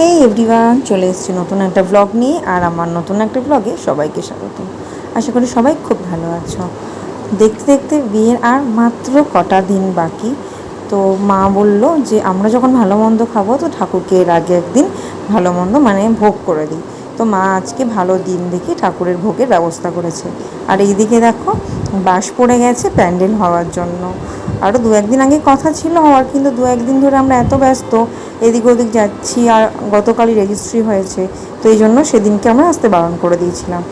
হে everyone চলে এসেছি নতুন একটা ব্লগ নিয়ে, আর আমার নতুন একটা ব্লগে সবাইকে স্বাগত আশা করি সবাই খুব ভালো আছো। দেখতে দেখতে বিয়ের আর মাত্র কটা দিন বাকি। তো মা বলল যে, আমরা যখন ভালো মন্দ খাব, তো ঠাকুরকে এর আগে একদিন ভালো মন্দ মানে ভোগ করে দিই। তো মা আজকে ভালো দিন দেখে ঠাকুরের ভোগের ব্যবস্থা করেছে। আর এইদিকে দেখো বাস পড়ে গেছে প্যান্ডেল হওয়ার জন্য। আরও দু একদিন আগে কথা ছিল হওয়ার, কিন্তু দু একদিন ধরে আমরা এত ব্যস্ত, এদিক ওদিক যাচ্ছি আর গতকালই রেজিস্ট্রি হয়েছে, তো এই জন্য সেদিনকে আমরা আসতে বারণ করে দিয়েছিলাম।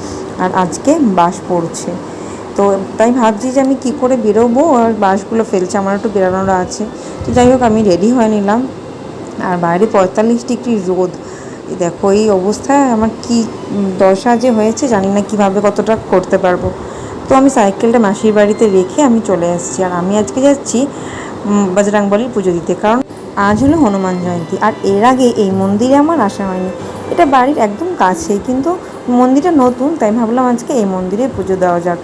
আর আজকে বাস পড়ছে। তো তাই ভাবছি যে আমি কি করে বেরোবো, আর বাসগুলো ফেলছে, আমার একটু বেরোনোর আছে। তো যাই হোক, আমি রেডি হয়ে নিলাম। আর বাইরে পঁয়তাল্লিশ ডিগ্রি রোদ। দেখো, এই অবস্থায় আমার কি দশা যে হয়েছে জানি না কীভাবে কতটা করতে পারব। তো আমি সাইকেলটা মাসির বাড়িতে রেখে আমি চলে এসেছি। আর আমি আজকে যাচ্ছি বজরাংবলির পুজো দিতে। কারণ আজ হলো হনুমান জয়ন্তী। আর এর আগে এই মন্দিরে আমার আসা হয়নি। এটা বাড়ির একদম কাছে কিন্তু মন্দিরটা নতুন, তাই ভাবলাম আজকে এই মন্দিরে পুজো দেওয়া যাক।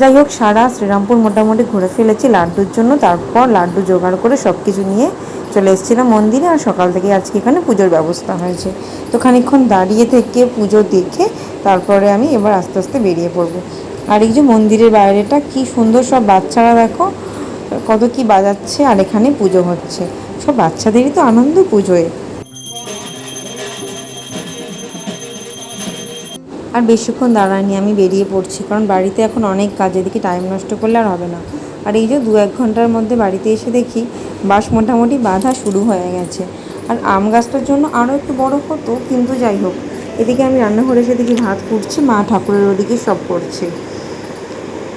যাই হোক, সারা শ্রীরামপুর মোটামুটি ঘুরে ফেলেছি লাড্ডুর জন্য। তারপর লাড্ডু জোগাড় করে সব কিছু নিয়ে চলে এসেছিলাম মন্দিরে। আর সকাল থেকে আজকে এখানে পুজোর ব্যবস্থা হয়েছে। তো খানিকক্ষণ দাঁড়িয়ে থেকে পুজো দেখে তারপরে আমি এবার আস্তে আস্তে বেরিয়ে পড়ব। আর এই যে মন্দিরের বাইরেটা কি সুন্দর সব বাচ্চারা দেখো, কত কি বাজাচ্ছে আর এখানে পুজো হচ্ছে। সব বাচ্চাদেরই তো আনন্দ পুজোয়। আর বেশিক্ষণ দাঁড়ায়নি, আমি বেরিয়ে পড়ছি, কারণ বাড়িতে এখন অনেক কাজ, এদিকে টাইম নষ্ট করলে আর হবে না। আর এই যে দু এক ঘণ্টার মধ্যে বাড়িতে এসে দেখি, বাস মোটামুটি বাঁধা শুরু হয়ে গেছে। আর আম গাছটার জন্য আরও একটু বড় হতো, কিন্তু যাই হোক। এদিকে আমি রান্নাঘরে এসে দেখি ভাত ফুটছে মা ঠাকুরের ওদিকে সব করছে।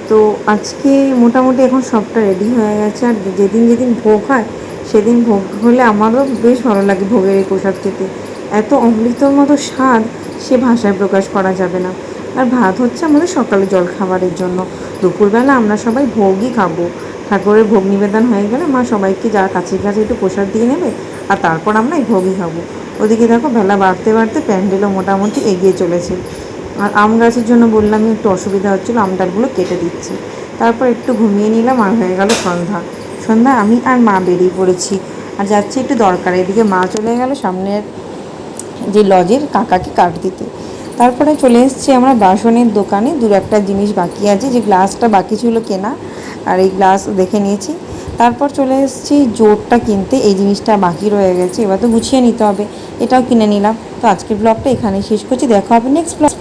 তো আজকে মোটামুটি এখন সবটা রেডি হয়ে গেছে, আর যেদিন যেদিন ভোগ হয়, সেদিন ভোগ হলে আমারও বেশ ভালো লাগে ভোগের এই প্রসাদ খেতে। এত অমৃতর মতো স্বাদ সে ভাষায় প্রকাশ করা যাবে না। আর ভাত হচ্ছে আমাদের সকালে জল খাবারের জন্য। দুপুরবেলা আমরা সবাই ভোগই খাব। ঠাকুরের ভোগ নিবেদন হয়ে গেলে মা সবাইকে যারা কাছে কাছে একটু প্রসাদ দিয়ে নেবে, আর তারপর আমরা এই ভোগই খাব। ওদিকে দেখো বেলা বাড়তে বাড়তে প্যান্ডেলও মোটামুটি এগিয়ে চলেছে। আর আম গাছের জন্য বললাম একটু অসুবিধা হচ্ছিল, আম ডালগুলো কেটে দিচ্ছি। তারপর একটু ঘুমিয়ে নিলাম আর হয়ে গেল সন্ধ্যা। সন্ধ্যা আমি আর মা বেরিয়ে পড়েছি। আর যাচ্ছি একটু দরকার। এদিকে মা চলে গেল সামনের যে লজের কাকাকে কাট দিতে। তারপরে চলে এসেছি আমরা বাসনের দোকানে। দু একটা জিনিস বাকি আছে। যে গ্লাসটা বাকি ছিল কেনা, আর এই গ্লাস দেখে নিয়েছি। তারপর চলে এসেছি, জোরটা কিনতে। এই জিনিসটা বাকি রয়ে গেছে, এবার তো গুছিয়ে নিতে হবে। এটাও কিনে নিলাম। তো আজকের ব্লগটা এখানে শেষ করছি। দেখা হবে নেক্সট ব্লগ